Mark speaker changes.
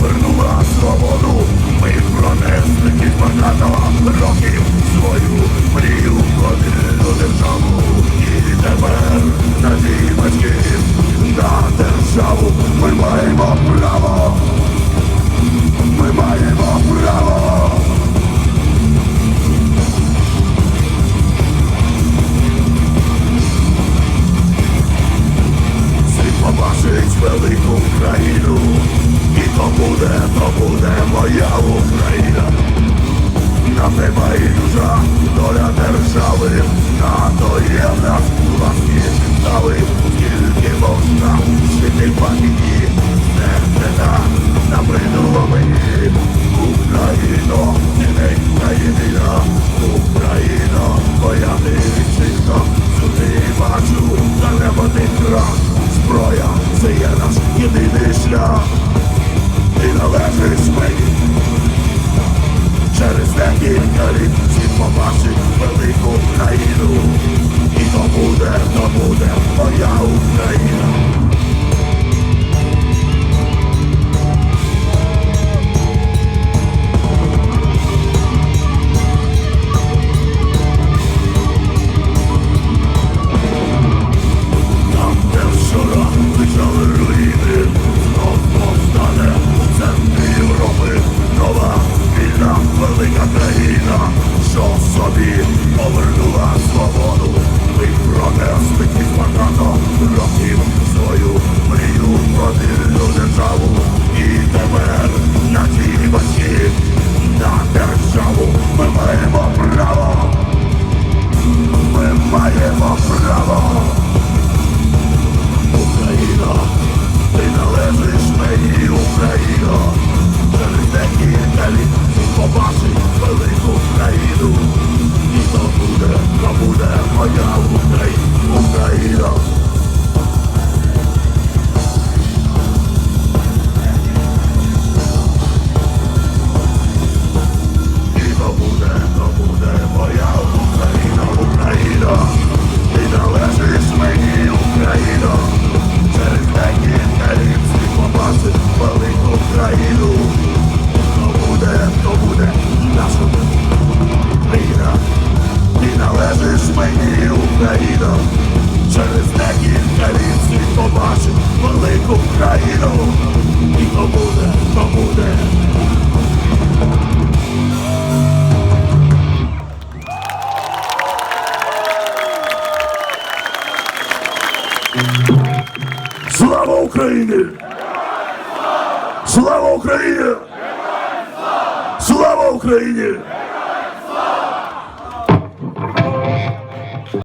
Speaker 1: повернула свободу. Ми пронесли крізь багато років свою мрію родину державу. І тепер на цій батьків на державу ми маємо право. Ми маємо право. Світ побачить велику країну, то буде, то буде моя Україна. Нам не байдужа доля держави, на то є в нас власні підстави, скільки можна в пам'яті, не так набридло мені. Україно, ненька єдина, Україно, моя ти вітчизна, сюди бачу, заребаний крах, зброя, це є наш єдиний шлях, ти належиш мені. Через декілька літ світ побачить велику країну І то буде, то буде моя Україна що собі повернула свободу. Ми протест Через декілька літ ти побачиш велику країну. І то буде, то буде. Слава Україні! Слава Україні! Слава Україні!